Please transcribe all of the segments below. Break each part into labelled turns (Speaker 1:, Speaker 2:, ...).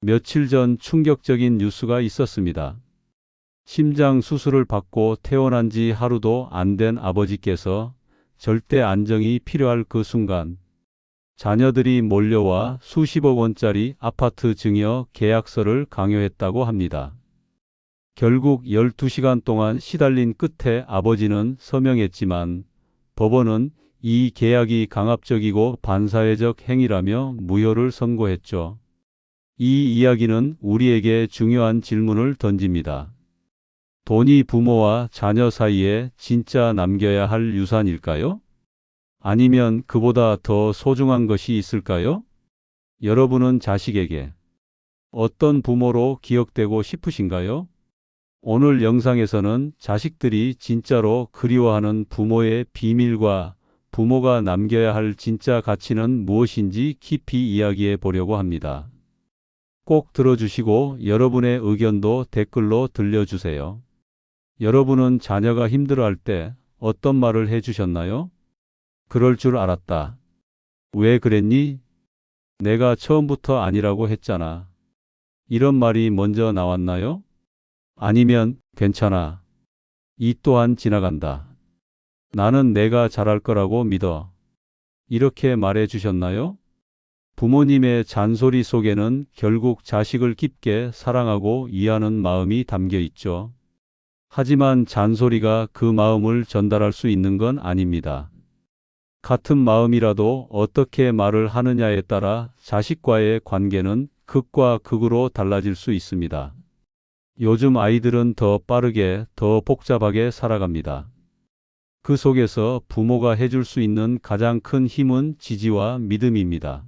Speaker 1: 며칠 전 충격적인 뉴스가 있었습니다. 심장 수술을 받고 퇴원한 지 하루도 안 된 아버지께서 절대 안정이 필요할 그 순간 자녀들이 몰려와 수십억 원짜리 아파트 증여 계약서를 강요했다고 합니다. 결국 12시간 동안 시달린 끝에 아버지는 서명했지만 법원은 이 계약이 강압적이고 반사회적 행위라며 무효를 선고했죠. 이 이야기는 우리에게 중요한 질문을 던집니다. 돈이 부모와 자녀 사이에 진짜 남겨야 할 유산일까요? 아니면 그보다 더 소중한 것이 있을까요? 여러분은 자식에게 어떤 부모로 기억되고 싶으신가요? 오늘 영상에서는 자식들이 진짜로 그리워하는 부모의 비밀과 부모가 남겨야 할 진짜 가치는 무엇인지 깊이 이야기해 보려고 합니다. 꼭 들어주시고 여러분의 의견도 댓글로 들려주세요. 여러분은 자녀가 힘들어할 때 어떤 말을 해주셨나요? 그럴 줄 알았다. 왜 그랬니? 내가 처음부터 아니라고 했잖아. 이런 말이 먼저 나왔나요? 아니면 괜찮아. 이 또한 지나간다. 나는 내가 잘할 거라고 믿어. 이렇게 말해 주셨나요? 부모님의 잔소리 속에는 결국 자식을 깊게 사랑하고 이해하는 마음이 담겨 있죠. 하지만 잔소리가 그 마음을 전달할 수 있는 건 아닙니다. 같은 마음이라도 어떻게 말을 하느냐에 따라 자식과의 관계는 극과 극으로 달라질 수 있습니다. 요즘 아이들은 더 빠르게, 더 복잡하게 살아갑니다. 그 속에서 부모가 해줄 수 있는 가장 큰 힘은 지지와 믿음입니다.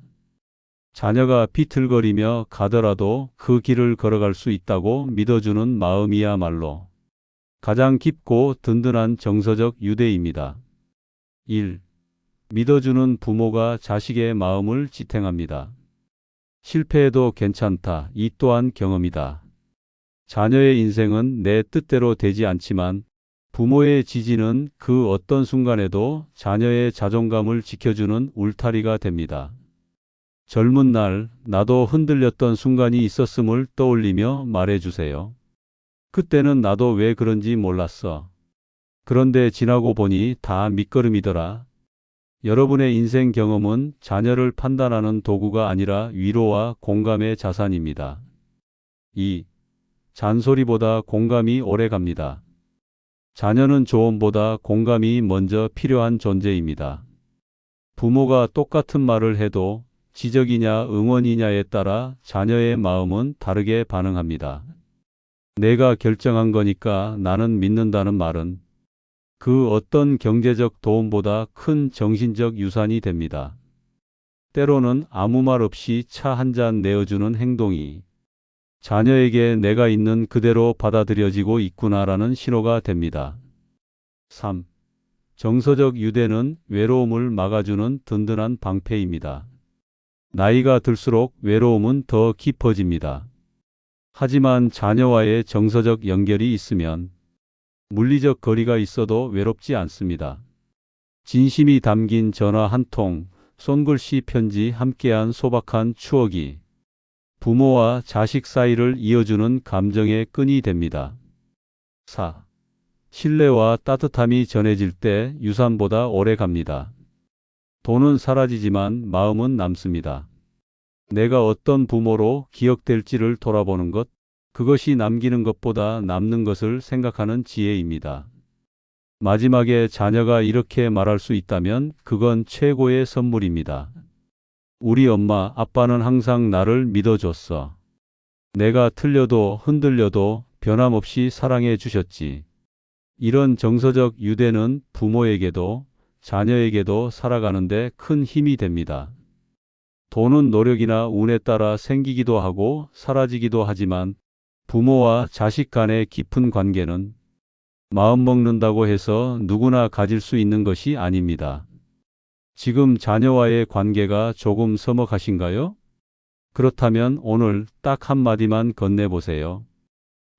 Speaker 1: 자녀가 비틀거리며 가더라도 그 길을 걸어갈 수 있다고 믿어주는 마음이야말로 가장 깊고 든든한 정서적 유대입니다. 1. 믿어주는 부모가 자식의 마음을 지탱합니다. 실패해도 괜찮다. 이 또한 경험이다. 자녀의 인생은 내 뜻대로 되지 않지만 부모의 지지는 그 어떤 순간에도 자녀의 자존감을 지켜주는 울타리가 됩니다. 젊은 날 나도 흔들렸던 순간이 있었음을 떠올리며 말해주세요. 그때는 나도 왜 그런지 몰랐어. 그런데 지나고 보니 다 밑거름이더라. 여러분의 인생 경험은 자녀를 판단하는 도구가 아니라 위로와 공감의 자산입니다. 2. 잔소리보다 공감이 오래 갑니다. 자녀는 조언보다 공감이 먼저 필요한 존재입니다. 부모가 똑같은 말을 해도 지적이냐 응원이냐에 따라 자녀의 마음은 다르게 반응합니다. 내가 결정한 거니까 나는 믿는다는 말은 그 어떤 경제적 도움보다 큰 정신적 유산이 됩니다. 때로는 아무 말 없이 차 한 잔 내어주는 행동이 자녀에게 내가 있는 그대로 받아들여지고 있구나라는 신호가 됩니다. 3. 정서적 유대는 외로움을 막아주는 든든한 방패입니다. 나이가 들수록 외로움은 더 깊어집니다. 하지만 자녀와의 정서적 연결이 있으면 물리적 거리가 있어도 외롭지 않습니다. 진심이 담긴 전화 한 통, 손글씨 편지 함께한 소박한 추억이 부모와 자식 사이를 이어주는 감정의 끈이 됩니다. 4. 신뢰와 따뜻함이 전해질 때 유산보다 오래 갑니다. 돈은 사라지지만 마음은 남습니다. 내가 어떤 부모로 기억될지를 돌아보는 것, 그것이 남기는 것보다 남는 것을 생각하는 지혜입니다. 마지막에 자녀가 이렇게 말할 수 있다면 그건 최고의 선물입니다. 우리 엄마, 아빠는 항상 나를 믿어줬어. 내가 틀려도 흔들려도 변함없이 사랑해 주셨지. 이런 정서적 유대는 부모에게도 자녀에게도 살아가는데 큰 힘이 됩니다. 돈은 노력이나 운에 따라 생기기도 하고 사라지기도 하지만 부모와 자식 간의 깊은 관계는 마음 먹는다고 해서 누구나 가질 수 있는 것이 아닙니다. 지금 자녀와의 관계가 조금 서먹하신가요? 그렇다면 오늘 딱 한마디만 건네보세요.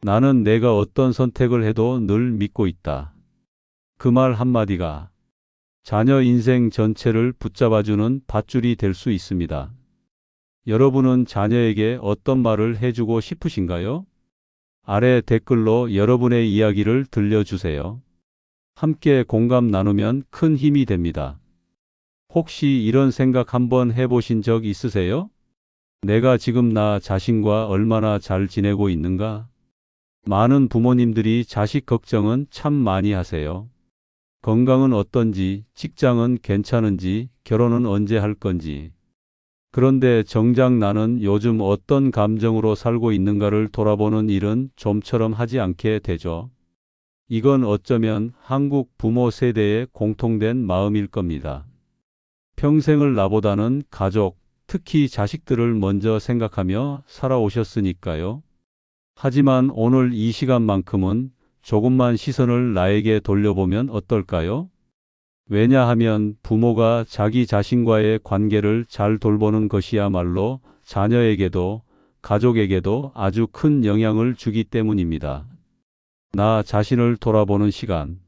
Speaker 1: 나는 내가 어떤 선택을 해도 늘 믿고 있다. 그 말 한마디가 자녀 인생 전체를 붙잡아주는 밧줄이 될 수 있습니다. 여러분은 자녀에게 어떤 말을 해주고 싶으신가요? 아래 댓글로 여러분의 이야기를 들려주세요. 함께 공감 나누면 큰 힘이 됩니다. 혹시 이런 생각 한번 해보신 적 있으세요? 내가 지금 나 자신과 얼마나 잘 지내고 있는가? 많은 부모님들이 자식 걱정은 참 많이 하세요. 건강은 어떤지, 직장은 괜찮은지, 결혼은 언제 할 건지. 그런데 정작 나는 요즘 어떤 감정으로 살고 있는가를 돌아보는 일은 좀처럼 하지 않게 되죠. 이건 어쩌면 한국 부모 세대의 공통된 마음일 겁니다. 평생을 나보다는 가족, 특히 자식들을 먼저 생각하며 살아오셨으니까요. 하지만 오늘 이 시간만큼은 조금만 시선을 나에게 돌려보면 어떨까요? 왜냐하면 부모가 자기 자신과의 관계를 잘 돌보는 것이야말로 자녀에게도 가족에게도 아주 큰 영향을 주기 때문입니다. 나 자신을 돌아보는 시간.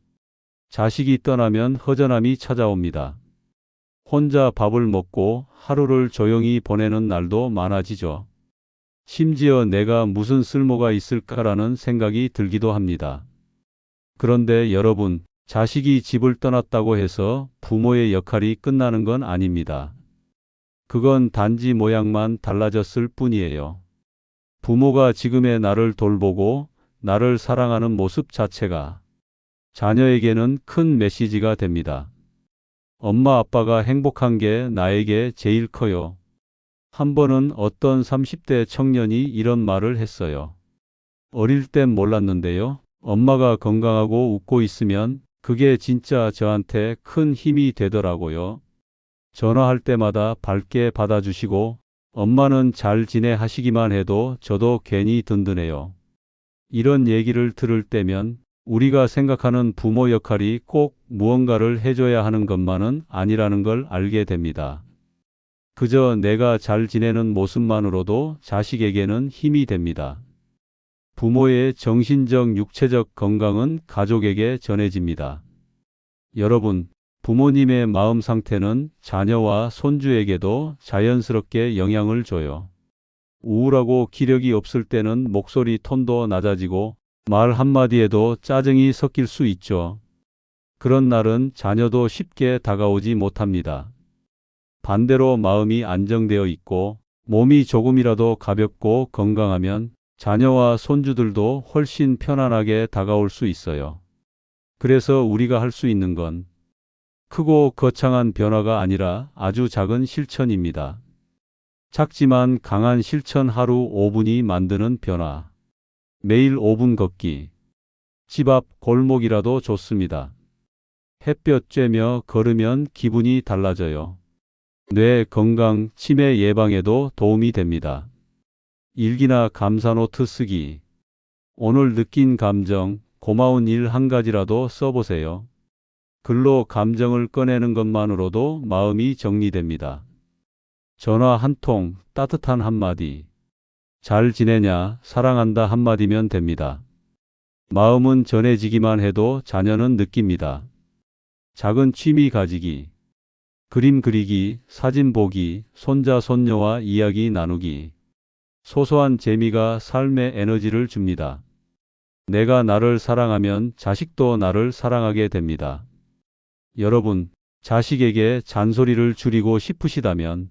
Speaker 1: 자식이 떠나면 허전함이 찾아옵니다. 혼자 밥을 먹고 하루를 조용히 보내는 날도 많아지죠. 심지어 내가 무슨 쓸모가 있을까라는 생각이 들기도 합니다. 그런데 여러분, 자식이 집을 떠났다고 해서 부모의 역할이 끝나는 건 아닙니다. 그건 단지 모양만 달라졌을 뿐이에요. 부모가 지금의 나를 돌보고 나를 사랑하는 모습 자체가 자녀에게는 큰 메시지가 됩니다. 엄마 아빠가 행복한 게 나에게 제일 커요. 한 번은 어떤 30대 청년이 이런 말을 했어요. 어릴 땐 몰랐는데요. 엄마가 건강하고 웃고 있으면 그게 진짜 저한테 큰 힘이 되더라고요. 전화할 때마다 밝게 받아주시고 엄마는 잘 지내 하시기만 해도 저도 괜히 든든해요. 이런 얘기를 들을 때면 우리가 생각하는 부모 역할이 꼭 무언가를 해줘야 하는 것만은 아니라는 걸 알게 됩니다. 그저 내가 잘 지내는 모습만으로도 자식에게는 힘이 됩니다. 부모의 정신적, 육체적 건강은 가족에게 전해집니다. 여러분, 부모님의 마음 상태는 자녀와 손주에게도 자연스럽게 영향을 줘요. 우울하고 기력이 없을 때는 목소리 톤도 낮아지고 말 한마디에도 짜증이 섞일 수 있죠. 그런 날은 자녀도 쉽게 다가오지 못합니다. 반대로 마음이 안정되어 있고 몸이 조금이라도 가볍고 건강하면 자녀와 손주들도 훨씬 편안하게 다가올 수 있어요. 그래서 우리가 할 수 있는 건 크고 거창한 변화가 아니라 아주 작은 실천입니다. 작지만 강한 실천 하루 5분이 만드는 변화. 매일 5분 걷기. 집 앞 골목이라도 좋습니다. 햇볕 쬐며 걸으면 기분이 달라져요. 뇌 건강, 치매 예방에도 도움이 됩니다. 일기나 감사 노트 쓰기. 오늘 느낀 감정, 고마운 일 한 가지라도 써보세요. 글로 감정을 꺼내는 것만으로도 마음이 정리됩니다. 전화 한 통, 따뜻한 한마디. 잘 지내냐, 사랑한다 한마디면 됩니다. 마음은 전해지기만 해도 자녀는 느낍니다. 작은 취미 가지기. 그림 그리기, 사진 보기, 손자 손녀와 이야기 나누기. 소소한 재미가 삶에 에너지를 줍니다. 내가 나를 사랑하면 자식도 나를 사랑하게 됩니다. 여러분, 자식에게 잔소리를 줄이고 싶으시다면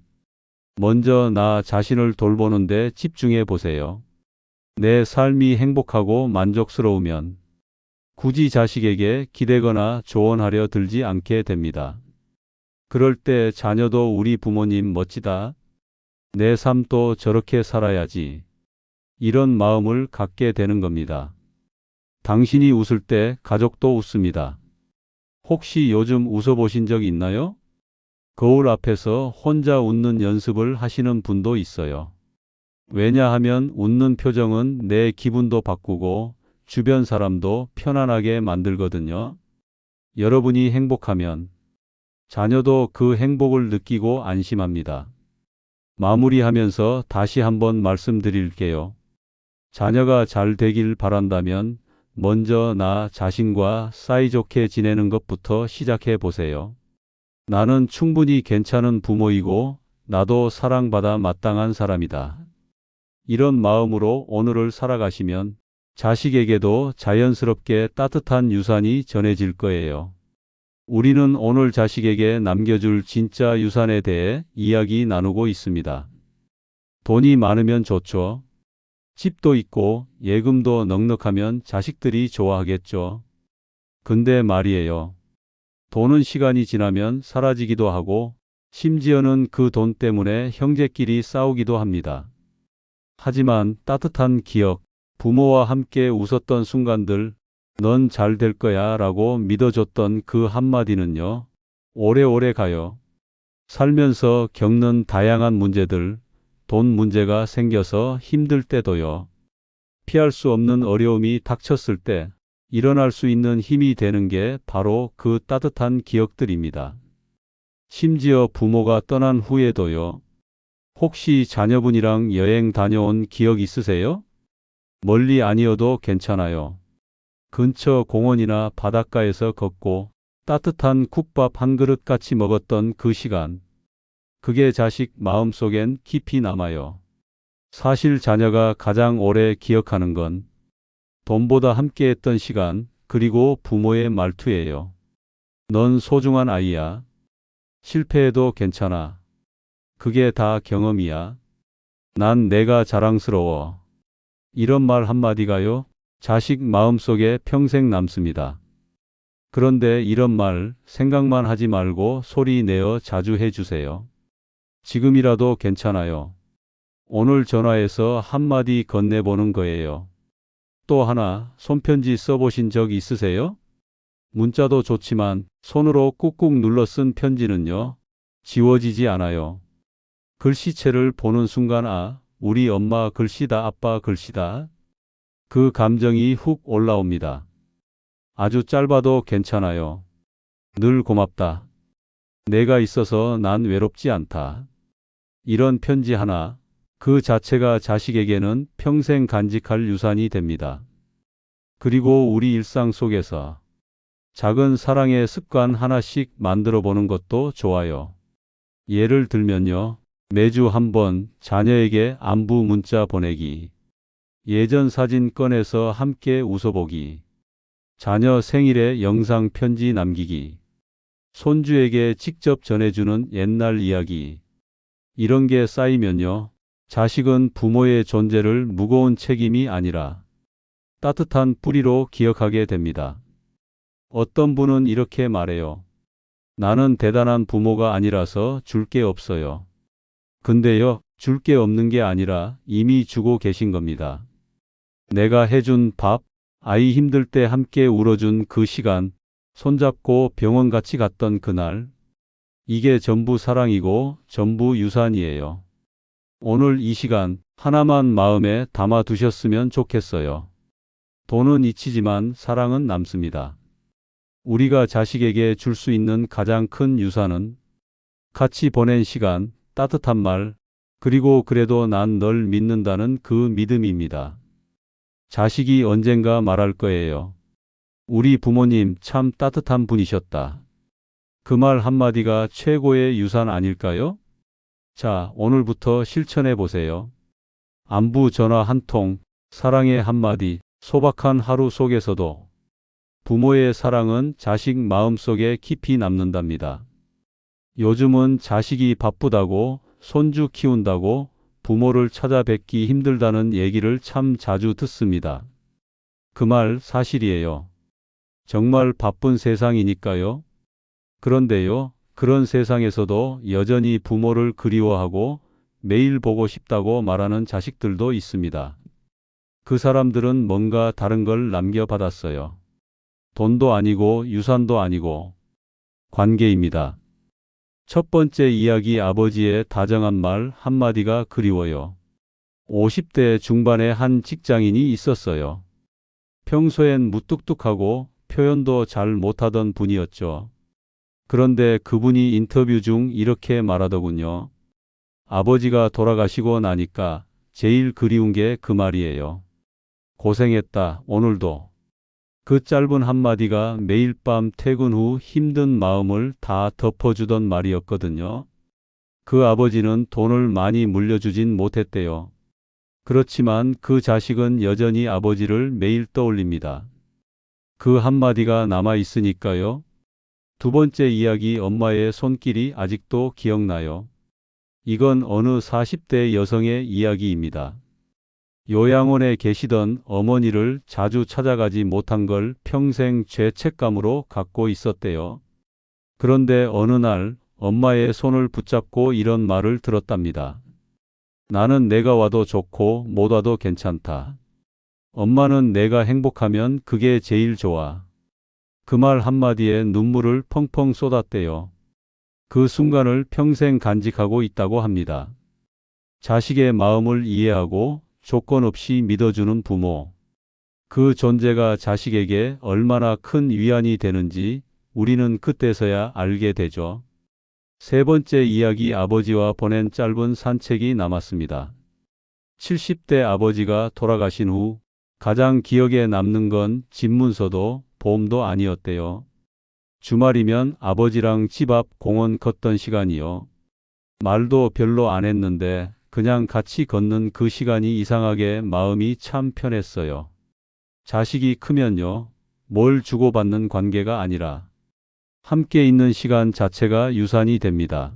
Speaker 1: 먼저 나 자신을 돌보는데 집중해 보세요. 내 삶이 행복하고 만족스러우면 굳이 자식에게 기대거나 조언하려 들지 않게 됩니다. 그럴 때 자녀도 우리 부모님 멋지다. 내 삶도 저렇게 살아야지. 이런 마음을 갖게 되는 겁니다. 당신이 웃을 때 가족도 웃습니다. 혹시 요즘 웃어보신 적 있나요? 거울 앞에서 혼자 웃는 연습을 하시는 분도 있어요. 왜냐하면 웃는 표정은 내 기분도 바꾸고 주변 사람도 편안하게 만들거든요. 여러분이 행복하면 자녀도 그 행복을 느끼고 안심합니다. 마무리하면서 다시 한번 말씀드릴게요. 자녀가 잘 되길 바란다면 먼저 나 자신과 사이좋게 지내는 것부터 시작해 보세요. 나는 충분히 괜찮은 부모이고 나도 사랑받아 마땅한 사람이다. 이런 마음으로 오늘을 살아가시면 자식에게도 자연스럽게 따뜻한 유산이 전해질 거예요. 우리는 오늘 자식에게 남겨줄 진짜 유산에 대해 이야기 나누고 있습니다. 돈이 많으면 좋죠. 집도 있고 예금도 넉넉하면 자식들이 좋아하겠죠. 근데 말이에요. 돈은 시간이 지나면 사라지기도 하고 심지어는 그 돈 때문에 형제끼리 싸우기도 합니다. 하지만 따뜻한 기억, 부모와 함께 웃었던 순간들, 넌 잘 될 거야 라고 믿어줬던 그 한마디는요, 오래오래 가요. 살면서 겪는 다양한 문제들, 돈 문제가 생겨서 힘들 때도요. 피할 수 없는 어려움이 닥쳤을 때 일어날 수 있는 힘이 되는 게 바로 그 따뜻한 기억들입니다. 심지어 부모가 떠난 후에도요. 혹시 자녀분이랑 여행 다녀온 기억 있으세요? 멀리 아니어도 괜찮아요. 근처 공원이나 바닷가에서 걷고 따뜻한 국밥 한 그릇 같이 먹었던 그 시간. 그게 자식 마음속엔 깊이 남아요. 사실 자녀가 가장 오래 기억하는 건 돈보다 함께했던 시간, 그리고 부모의 말투예요. 넌 소중한 아이야. 실패해도 괜찮아. 그게 다 경험이야. 난 내가 자랑스러워. 이런 말 한마디가요, 자식 마음속에 평생 남습니다. 그런데 이런 말 생각만 하지 말고 소리 내어 자주 해주세요. 지금이라도 괜찮아요. 오늘 전화해서 한마디 건네보는 거예요. 또 하나, 손편지 써보신 적 있으세요? 문자도 좋지만 손으로 꾹꾹 눌러 쓴 편지는요, 지워지지 않아요. 글씨체를 보는 순간 아, 우리 엄마 글씨다, 아빠 글씨다. 그 감정이 훅 올라옵니다. 아주 짧아도 괜찮아요. 늘 고맙다. 내가 있어서 난 외롭지 않다. 이런 편지 하나, 그 자체가 자식에게는 평생 간직할 유산이 됩니다. 그리고 우리 일상 속에서 작은 사랑의 습관 하나씩 만들어 보는 것도 좋아요. 예를 들면요. 매주 한 번 자녀에게 안부 문자 보내기. 예전 사진 꺼내서 함께 웃어보기. 자녀 생일에 영상 편지 남기기. 손주에게 직접 전해주는 옛날 이야기. 이런 게 쌓이면요. 자식은 부모의 존재를 무거운 책임이 아니라 따뜻한 뿌리로 기억하게 됩니다. 어떤 분은 이렇게 말해요. 나는 대단한 부모가 아니라서 줄 게 없어요. 근데요, 줄 게 없는 게 아니라 이미 주고 계신 겁니다. 내가 해준 밥, 아이 힘들 때 함께 울어준 그 시간, 손잡고 병원 같이 갔던 그날, 이게 전부 사랑이고 전부 유산이에요. 오늘 이 시간 하나만 마음에 담아 두셨으면 좋겠어요. 돈은 잊히지만 사랑은 남습니다. 우리가 자식에게 줄 수 있는 가장 큰 유산은 같이 보낸 시간, 따뜻한 말, 그리고 그래도 난 널 믿는다는 그 믿음입니다. 자식이 언젠가 말할 거예요. 우리 부모님 참 따뜻한 분이셨다. 그 말 한마디가 최고의 유산 아닐까요? 자, 오늘부터 실천해 보세요. 안부 전화 한 통, 사랑의 한마디, 소박한 하루 속에서도 부모의 사랑은 자식 마음속에 깊이 남는답니다. 요즘은 자식이 바쁘다고, 손주 키운다고, 부모를 찾아뵙기 힘들다는 얘기를 참 자주 듣습니다. 그 말 사실이에요. 정말 바쁜 세상이니까요. 그런데요, 그런 세상에서도 여전히 부모를 그리워하고 매일 보고 싶다고 말하는 자식들도 있습니다. 그 사람들은 뭔가 다른 걸 남겨받았어요. 돈도 아니고 유산도 아니고 관계입니다. 첫 번째 이야기 아버지의 다정한 말 한마디가 그리워요. 50대 중반의 한 직장인이 있었어요. 평소엔 무뚝뚝하고 표현도 잘 못하던 분이었죠. 그런데 그분이 인터뷰 중 이렇게 말하더군요. 아버지가 돌아가시고 나니까 제일 그리운 게 그 말이에요. 고생했다, 오늘도. 그 짧은 한마디가 매일 밤 퇴근 후 힘든 마음을 다 덮어주던 말이었거든요. 그 아버지는 돈을 많이 물려주진 못했대요. 그렇지만 그 자식은 여전히 아버지를 매일 떠올립니다. 그 한마디가 남아 있으니까요. 두 번째 이야기 엄마의 손길이 아직도 기억나요. 이건 어느 40대 여성의 이야기입니다. 요양원에 계시던 어머니를 자주 찾아가지 못한 걸 평생 죄책감으로 갖고 있었대요. 그런데 어느 날 엄마의 손을 붙잡고 이런 말을 들었답니다. 나는 내가 와도 좋고 못 와도 괜찮다. 엄마는 내가 행복하면 그게 제일 좋아. 그 말 한마디에 눈물을 펑펑 쏟았대요. 그 순간을 평생 간직하고 있다고 합니다. 자식의 마음을 이해하고 조건 없이 믿어주는 부모. 그 존재가 자식에게 얼마나 큰 위안이 되는지 우리는 그때서야 알게 되죠. 세 번째 이야기 아버지와 보낸 짧은 산책이 남았습니다. 70대 아버지가 돌아가신 후 가장 기억에 남는 건 집문서도 보험도 아니었대요. 주말이면 아버지랑 집 앞 공원 걷던 시간이요. 말도 별로 안 했는데 그냥 같이 걷는 그 시간이 이상하게 마음이 참 편했어요. 자식이 크면요. 뭘 주고받는 관계가 아니라 함께 있는 시간 자체가 유산이 됩니다.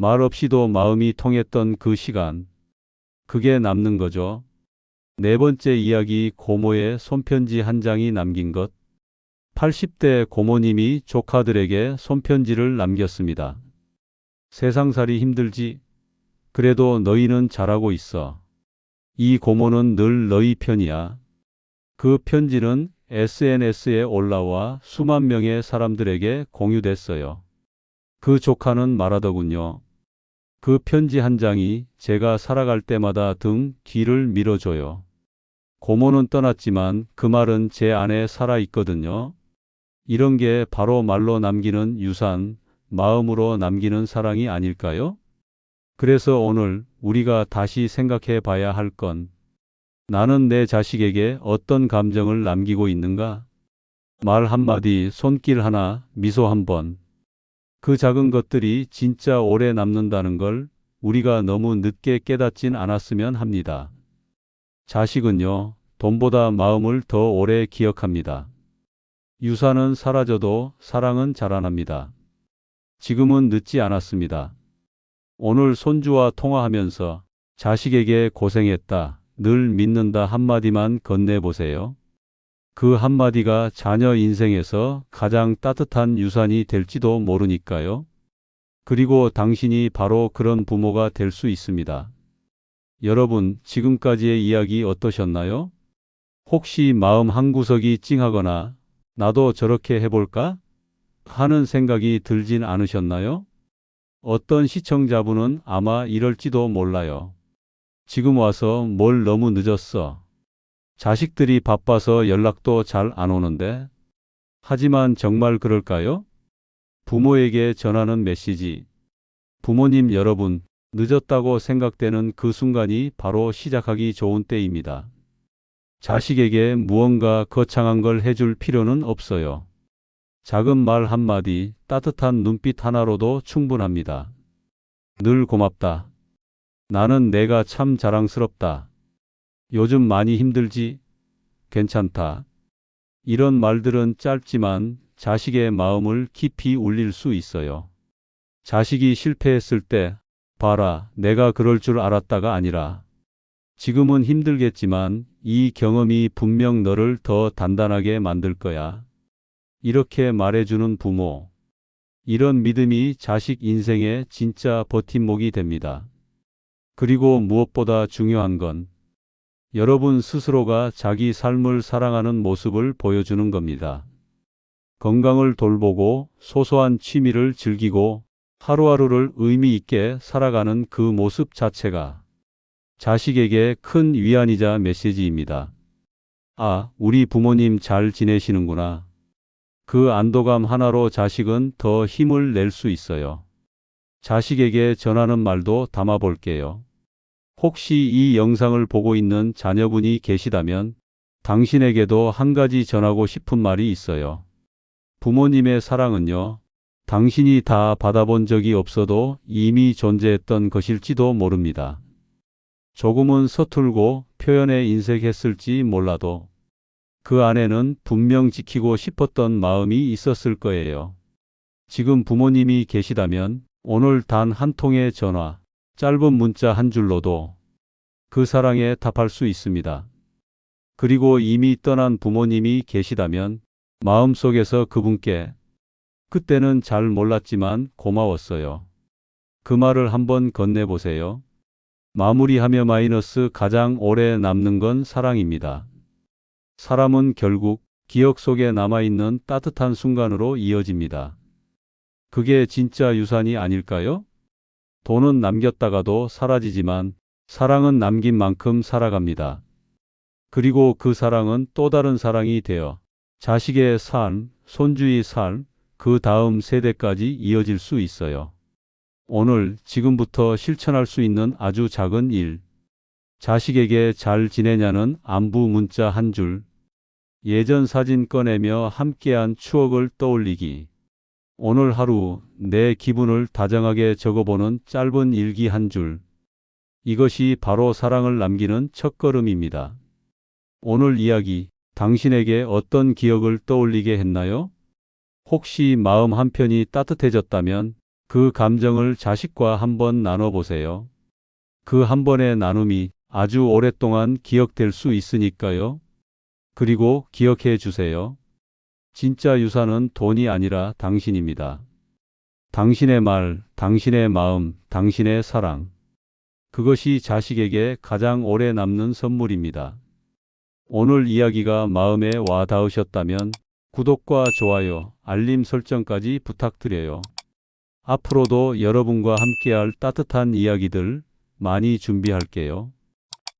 Speaker 1: 말 없이도 마음이 통했던 그 시간. 그게 남는 거죠. 네 번째 이야기 고모의 손편지 한 장이 남긴 것. 80대 고모님이 조카들에게 손편지를 남겼습니다. 세상살이 힘들지. 그래도 너희는 잘하고 있어. 이 고모는 늘 너희 편이야. 그 편지는 SNS에 올라와 수만 명의 사람들에게 공유됐어요. 그 조카는 말하더군요. 그 편지 한 장이 제가 살아갈 때마다 등 뒤를 밀어줘요. 고모는 떠났지만 그 말은 제 안에 살아 있거든요. 이런 게 바로 말로 남기는 유산, 마음으로 남기는 사랑이 아닐까요? 그래서 오늘 우리가 다시 생각해 봐야 할 건 나는 내 자식에게 어떤 감정을 남기고 있는가? 말 한마디, 손길 하나, 미소 한 번. 그 작은 것들이 진짜 오래 남는다는 걸 우리가 너무 늦게 깨닫진 않았으면 합니다. 자식은요, 돈보다 마음을 더 오래 기억합니다. 유산은 사라져도 사랑은 자라납니다. 지금은 늦지 않았습니다. 오늘 손주와 통화하면서 자식에게 고생했다, 늘 믿는다 한마디만 건네보세요. 그 한마디가 자녀 인생에서 가장 따뜻한 유산이 될지도 모르니까요. 그리고 당신이 바로 그런 부모가 될 수 있습니다. 여러분, 지금까지의 이야기 어떠셨나요? 혹시 마음 한구석이 찡하거나 나도 저렇게 해볼까? 하는 생각이 들진 않으셨나요? 어떤 시청자분은 아마 이럴지도 몰라요. 지금 와서 뭘 너무 늦었어. 자식들이 바빠서 연락도 잘 안 오는데. 하지만 정말 그럴까요? 부모에게 전하는 메시지. 부모님 여러분, 늦었다고 생각되는 그 순간이 바로 시작하기 좋은 때입니다. 자식에게 무언가 거창한 걸 해줄 필요는 없어요. 작은 말 한마디, 따뜻한 눈빛 하나로도 충분합니다. 늘 고맙다. 나는 내가 참 자랑스럽다. 요즘 많이 힘들지? 괜찮다. 이런 말들은 짧지만 자식의 마음을 깊이 울릴 수 있어요. 자식이 실패했을 때, 봐라, 내가 그럴 줄 알았다가 아니라, 지금은 힘들겠지만 이 경험이 분명 너를 더 단단하게 만들 거야. 이렇게 말해주는 부모. 이런 믿음이 자식 인생의 진짜 버팀목이 됩니다. 그리고 무엇보다 중요한 건 여러분 스스로가 자기 삶을 사랑하는 모습을 보여주는 겁니다. 건강을 돌보고 소소한 취미를 즐기고 하루하루를 의미 있게 살아가는 그 모습 자체가 자식에게 큰 위안이자 메시지입니다. 아, 우리 부모님 잘 지내시는구나. 그 안도감 하나로 자식은 더 힘을 낼 수 있어요. 자식에게 전하는 말도 담아 볼게요. 혹시 이 영상을 보고 있는 자녀분이 계시다면 당신에게도 한 가지 전하고 싶은 말이 있어요. 부모님의 사랑은요, 당신이 다 받아본 적이 없어도 이미 존재했던 것일지도 모릅니다. 조금은 서툴고 표현에 인색했을지 몰라도 그 안에는 분명 지키고 싶었던 마음이 있었을 거예요. 지금 부모님이 계시다면 오늘 단 한 통의 전화, 짧은 문자 한 줄로도 그 사랑에 답할 수 있습니다. 그리고 이미 떠난 부모님이 계시다면 마음속에서 그분께 그때는 잘 몰랐지만 고마웠어요. 그 말을 한번 건네보세요. 마무리하며 마이너스 가장 오래 남는 건 사랑입니다. 사람은 결국 기억 속에 남아있는 따뜻한 순간으로 이어집니다. 그게 진짜 유산이 아닐까요? 돈은 남겼다가도 사라지지만 사랑은 남긴 만큼 살아갑니다. 그리고 그 사랑은 또 다른 사랑이 되어 자식의 삶, 손주의 삶, 그 다음 세대까지 이어질 수 있어요. 오늘 지금부터 실천할 수 있는 아주 작은 일. 자식에게 잘 지내냐는 안부 문자 한 줄. 예전 사진 꺼내며 함께한 추억을 떠올리기. 오늘 하루 내 기분을 다정하게 적어보는 짧은 일기 한 줄. 이것이 바로 사랑을 남기는 첫걸음입니다. 오늘 이야기, 당신에게 어떤 기억을 떠올리게 했나요? 혹시 마음 한편이 따뜻해졌다면 그 감정을 자식과 한번 나눠보세요. 그 한 번의 나눔이 아주 오랫동안 기억될 수 있으니까요. 그리고 기억해 주세요. 진짜 유산은 돈이 아니라 당신입니다. 당신의 말, 당신의 마음, 당신의 사랑. 그것이 자식에게 가장 오래 남는 선물입니다. 오늘 이야기가 마음에 와 닿으셨다면 구독과 좋아요, 알림 설정까지 부탁드려요. 앞으로도 여러분과 함께할 따뜻한 이야기들 많이 준비할게요.